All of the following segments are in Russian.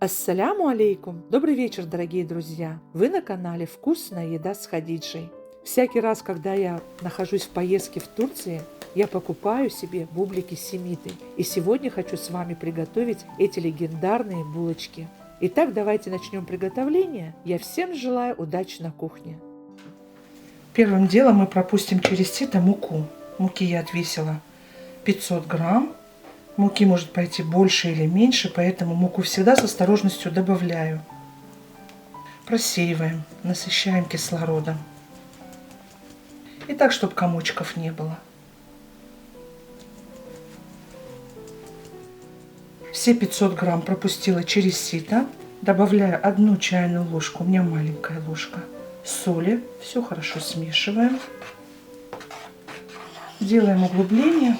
Ассаляму алейкум! Добрый вечер, дорогие друзья! Вы на канале «Вкусная еда с Хадиджей». Всякий раз, когда я нахожусь в поездке в Турции, я покупаю себе бублики семиты. И сегодня хочу с вами приготовить эти легендарные булочки. Итак, давайте начнем приготовление. Я всем желаю удачи на кухне. Первым делом мы пропустим через сито муку. Муки я отвесила 500 грамм. Муки может пойти больше или меньше, поэтому муку всегда с осторожностью добавляю. Просеиваем, насыщаем кислородом. И так, чтобы комочков не было. Все 500 грамм пропустила через сито. Добавляю одну чайную ложку, у меня маленькая ложка, соли. Все хорошо смешиваем. Делаем углубление.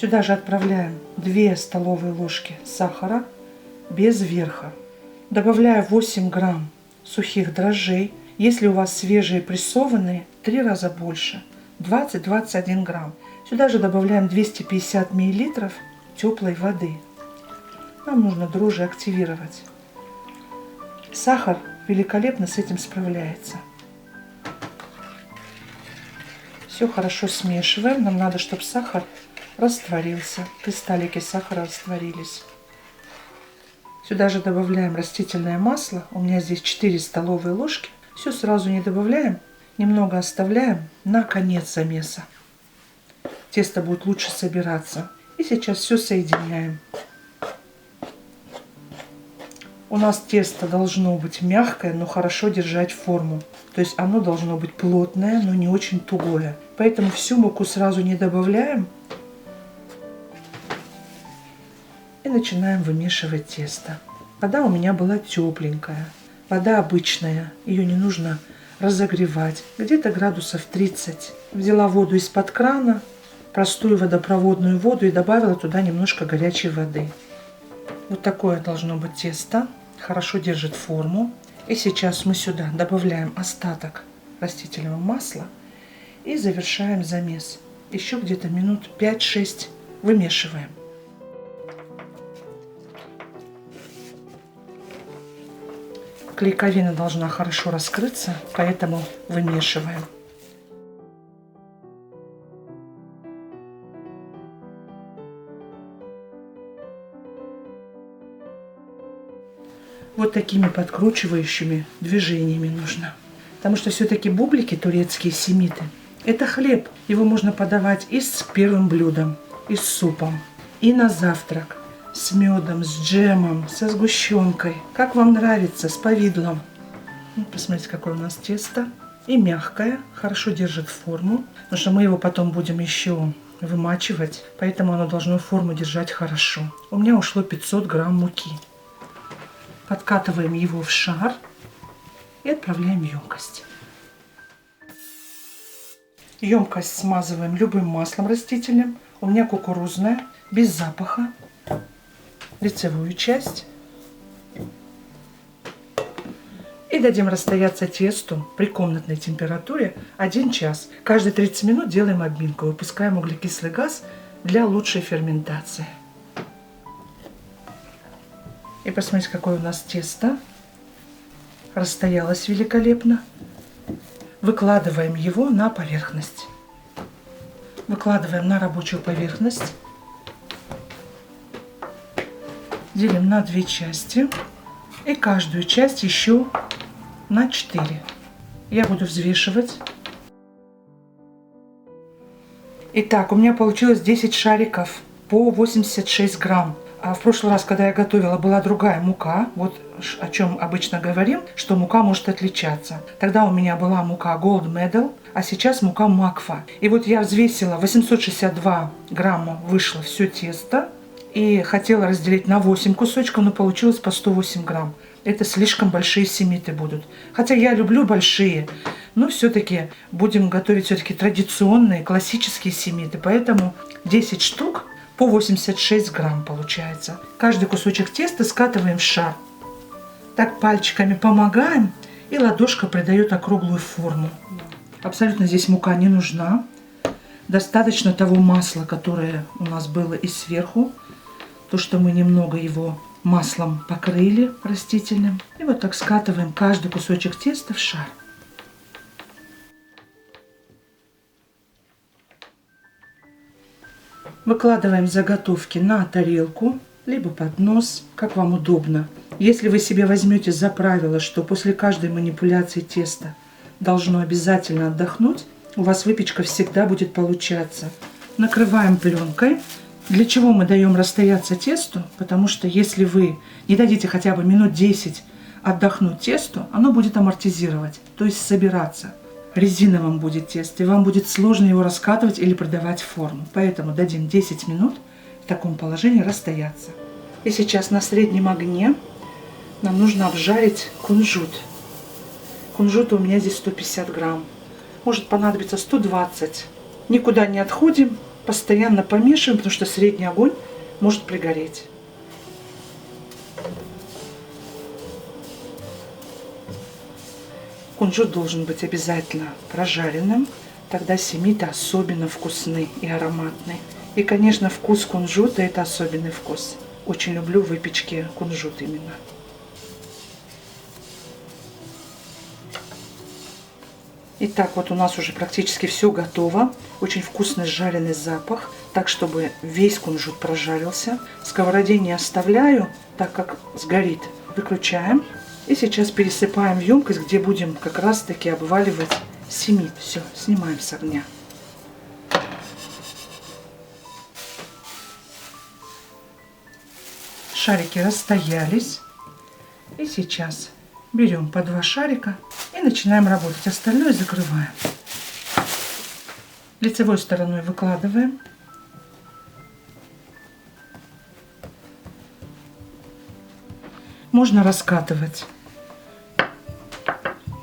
Сюда же отправляем 2 столовые ложки сахара без верха. Добавляю 8 грамм сухих дрожжей. Если у вас свежие прессованные, 3 раза больше. 20-21 грамм. Сюда же добавляем 250 миллилитров теплой воды. Нам нужно дрожжи активировать. Сахар великолепно с этим справляется. Все хорошо смешиваем. Нам надо, чтобы сахар растворился. Кристаллики сахара растворились. Сюда же добавляем растительное масло. У меня здесь 4 столовые ложки. Все сразу не добавляем. Немного оставляем на конец замеса. Тесто будет лучше собираться. И сейчас все соединяем. У нас тесто должно быть мягкое, но хорошо держать форму. То есть оно должно быть плотное, но не очень тугое. Поэтому всю муку сразу не добавляем, и начинаем вымешивать тесто. Вода у меня была тепленькая. Вода обычная, ее не нужно разогревать. Где-то градусов 30. Взяла воду из-под крана, простую водопроводную воду и добавила туда немножко горячей воды. Вот такое должно быть тесто. Хорошо держит форму. И сейчас мы сюда добавляем остаток растительного масла и завершаем замес. Еще где-то минут 5-6 вымешиваем. Клейковина должна хорошо раскрыться, поэтому вымешиваем. Вот такими подкручивающими движениями нужно. Потому что все-таки бублики турецкие семиты – это хлеб. Его можно подавать и с первым блюдом, и с супом, и на завтрак с медом, с джемом, со сгущенкой. Как вам нравится, с повидлом. Ну, посмотрите, какое у нас тесто. И мягкое, хорошо держит форму, потому что мы его потом будем еще вымачивать, поэтому оно должно форму держать хорошо. У меня ушло 500 грамм муки. Подкатываем его в шар и отправляем в емкость. Емкость смазываем любым маслом растительным. У меня кукурузная, без запаха лицевую часть. И дадим расстояться тесту при комнатной температуре 1 час. Каждые 30 минут делаем обминку. Выпускаем углекислый газ для лучшей ферментации. И посмотрите, какое у нас тесто. Расстоялось великолепно. Выкладываем его на поверхность. Выкладываем на рабочую поверхность делим на две части. И каждую часть еще на 4. Я буду взвешивать. Итак, у меня получилось 10 шариков по 86 грамм. А в прошлый раз, когда я готовила, была другая мука. Вот о чем обычно говорим, что мука может отличаться. Тогда у меня была мука Gold Medal, а сейчас мука Макфа. И вот я взвесила 862 грамма, вышло все тесто и хотела разделить на 8 кусочков, но получилось по 108 грамм. Это слишком большие семиты будут. Хотя я люблю большие, но все-таки будем готовить все-таки традиционные, классические семиты. Поэтому 10 штук по 86 грамм получается. Каждый кусочек теста скатываем в шар. Так пальчиками помогаем, и ладошка придает округлую форму. Абсолютно здесь мука не нужна. Достаточно того масла, которое у нас было и сверху то, что мы немного его маслом покрыли растительным. И вот так скатываем каждый кусочек теста в шар. Выкладываем заготовки на тарелку, либо поднос, как вам удобно. Если вы себе возьмете за правило, что после каждой манипуляции теста должно обязательно отдохнуть, у вас выпечка всегда будет получаться. Накрываем пленкой. Для чего мы даем расстояться тесту? Потому что если вы не дадите хотя бы минут 10 отдохнуть тесту, оно будет амортизировать, то есть собираться. Резиновым будет тесто, и вам будет сложно его раскатывать или придавать форму. Поэтому дадим 10 минут в таком положении расстояться. И сейчас на среднем огне нам нужно обжарить кунжут. Кунжута у меня здесь 150 грамм. Может понадобиться 120. Никуда не отходим, постоянно помешиваем, потому что средний огонь может пригореть. Кунжут должен быть обязательно прожаренным, тогда семиты особенно вкусны и ароматны. И, конечно, вкус кунжута – это особенный вкус. Очень люблю выпечки кунжут именно. Итак, вот у нас уже практически все готово. Очень вкусный жареный запах, так чтобы весь кунжут прожарился. Сковороде не оставляю, так как сгорит. Выключаем. И сейчас пересыпаем в емкость, где будем как раз таки обваливать семит. Все, снимаем с огня. Шарики расстоялись. И сейчас берем по два шарика и начинаем работать. Остальное закрываем. Лицевой стороной выкладываем. Можно раскатывать.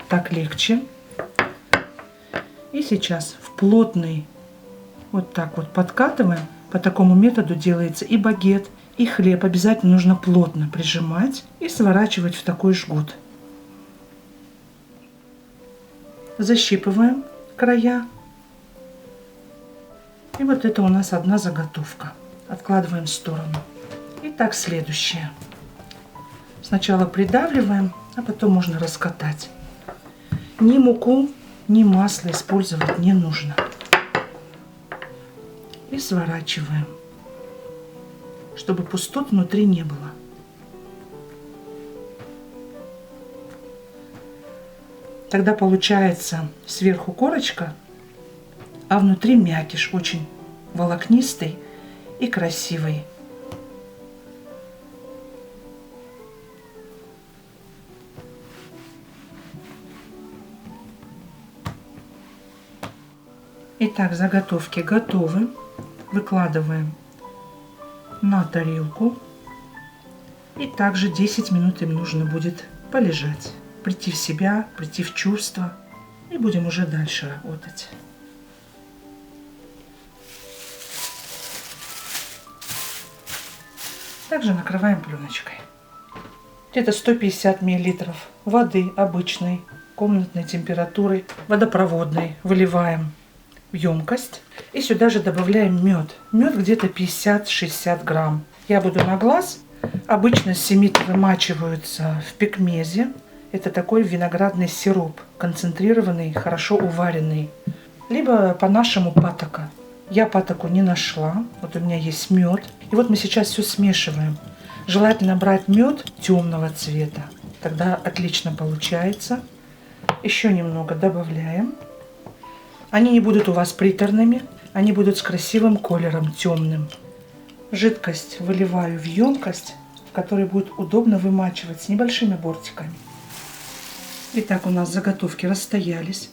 Так легче. И сейчас в плотный вот так вот подкатываем. По такому методу делается и багет, и хлеб. Обязательно нужно плотно прижимать и сворачивать в такой жгут. Защипываем края. И вот это у нас одна заготовка. Откладываем в сторону. Итак, следующее. Сначала придавливаем, а потом можно раскатать. Ни муку, ни масло использовать не нужно. И сворачиваем, чтобы пустот внутри не было. Тогда получается сверху корочка, а внутри мякиш очень волокнистый и красивый. Итак, заготовки готовы. Выкладываем на тарелку. И также 10 минут им нужно будет полежать прийти в себя, прийти в чувство. И будем уже дальше работать. Также накрываем пленочкой. Где-то 150 миллилитров воды обычной, комнатной температуры, водопроводной выливаем в емкость. И сюда же добавляем мед. Мед где-то 50-60 грамм. Я буду на глаз. Обычно семиты вымачиваются в пекмезе. Это такой виноградный сироп, концентрированный, хорошо уваренный. Либо по-нашему патока. Я патоку не нашла. Вот у меня есть мед. И вот мы сейчас все смешиваем. Желательно брать мед темного цвета. Тогда отлично получается. Еще немного добавляем. Они не будут у вас приторными. Они будут с красивым колером, темным. Жидкость выливаю в емкость, в которой будет удобно вымачивать с небольшими бортиками. Итак, у нас заготовки расстоялись.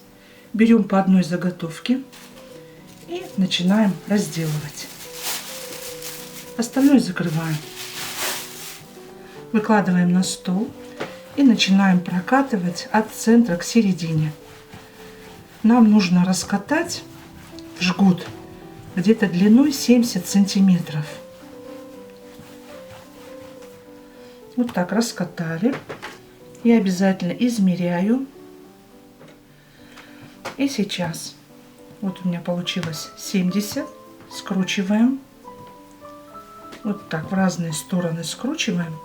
Берем по одной заготовке и начинаем разделывать. Остальное закрываем. Выкладываем на стол и начинаем прокатывать от центра к середине. Нам нужно раскатать в жгут где-то длиной 70 сантиметров. Вот так раскатали я обязательно измеряю. И сейчас, вот у меня получилось 70, скручиваем. Вот так в разные стороны скручиваем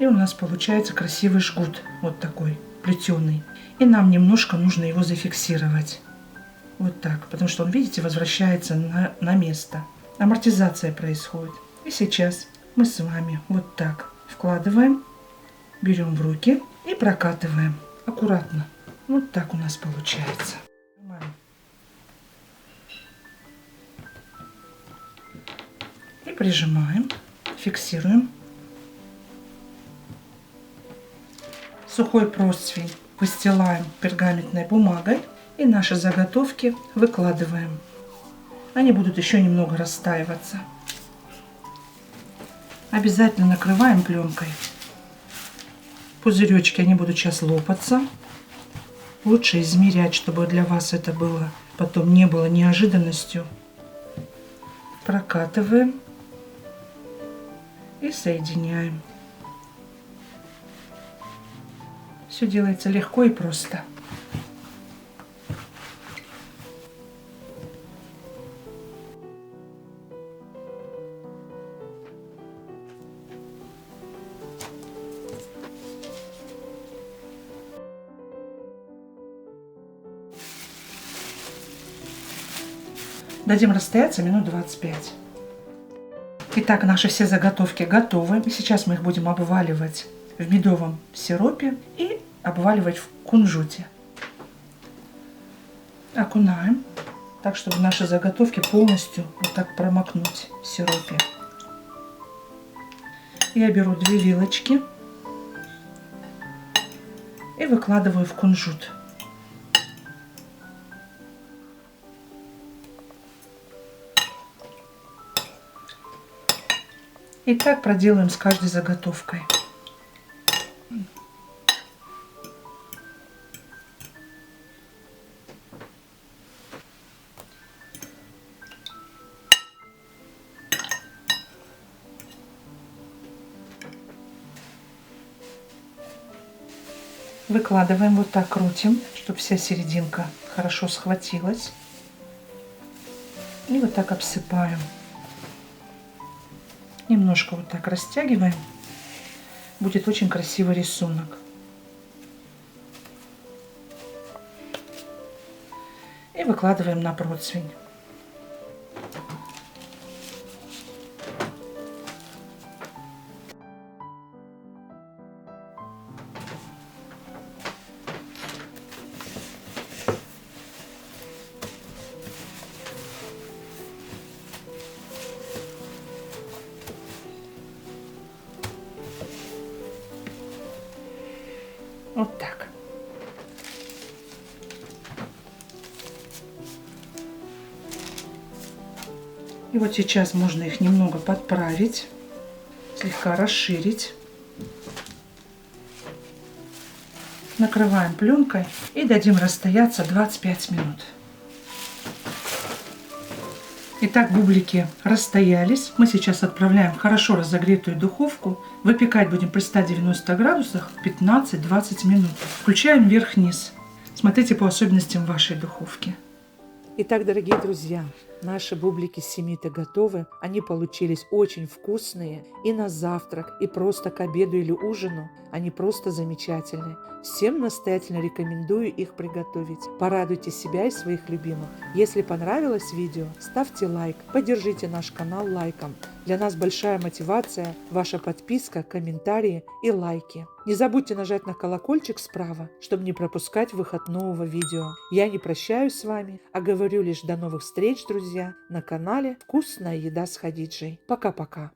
И у нас получается красивый жгут, вот такой, плетеный. И нам немножко нужно его зафиксировать. Вот так, потому что он, видите, возвращается на, на место. Амортизация происходит. И сейчас мы с вами вот так вкладываем, берем в руки и прокатываем аккуратно. Вот так у нас получается. И прижимаем, фиксируем. Сухой просвень выстилаем пергаментной бумагой и наши заготовки выкладываем. Они будут еще немного растаиваться. Обязательно накрываем пленкой. Пузыречки, они будут сейчас лопаться. Лучше измерять, чтобы для вас это было потом не было неожиданностью. Прокатываем и соединяем. Все делается легко и просто. Дадим расстояться минут 25. Итак, наши все заготовки готовы. Сейчас мы их будем обваливать в медовом сиропе и обваливать в кунжуте. Окунаем, так, чтобы наши заготовки полностью вот так промокнуть в сиропе. Я беру две вилочки и выкладываю в кунжут. И так проделаем с каждой заготовкой. Выкладываем вот так, крутим, чтобы вся серединка хорошо схватилась. И вот так обсыпаем. Немножко вот так растягиваем. Будет очень красивый рисунок. И выкладываем на противень. Вот так. И вот сейчас можно их немного подправить, слегка расширить. Накрываем пленкой и дадим расстояться 25 минут. Итак, бублики расстоялись. Мы сейчас отправляем в хорошо разогретую духовку. Выпекать будем при 190 градусах 15-20 минут. Включаем вверх-вниз. Смотрите по особенностям вашей духовки. Итак, дорогие друзья, наши бублики семиты готовы. Они получились очень вкусные и на завтрак, и просто к обеду или ужину. Они просто замечательные. Всем настоятельно рекомендую их приготовить. Порадуйте себя и своих любимых. Если понравилось видео, ставьте лайк, поддержите наш канал лайком. Для нас большая мотивация – ваша подписка, комментарии и лайки. Не забудьте нажать на колокольчик справа, чтобы не пропускать выход нового видео. Я не прощаюсь с вами, а говорю лишь до новых встреч, друзья, на канале «Вкусная еда с Хадиджей». Пока-пока.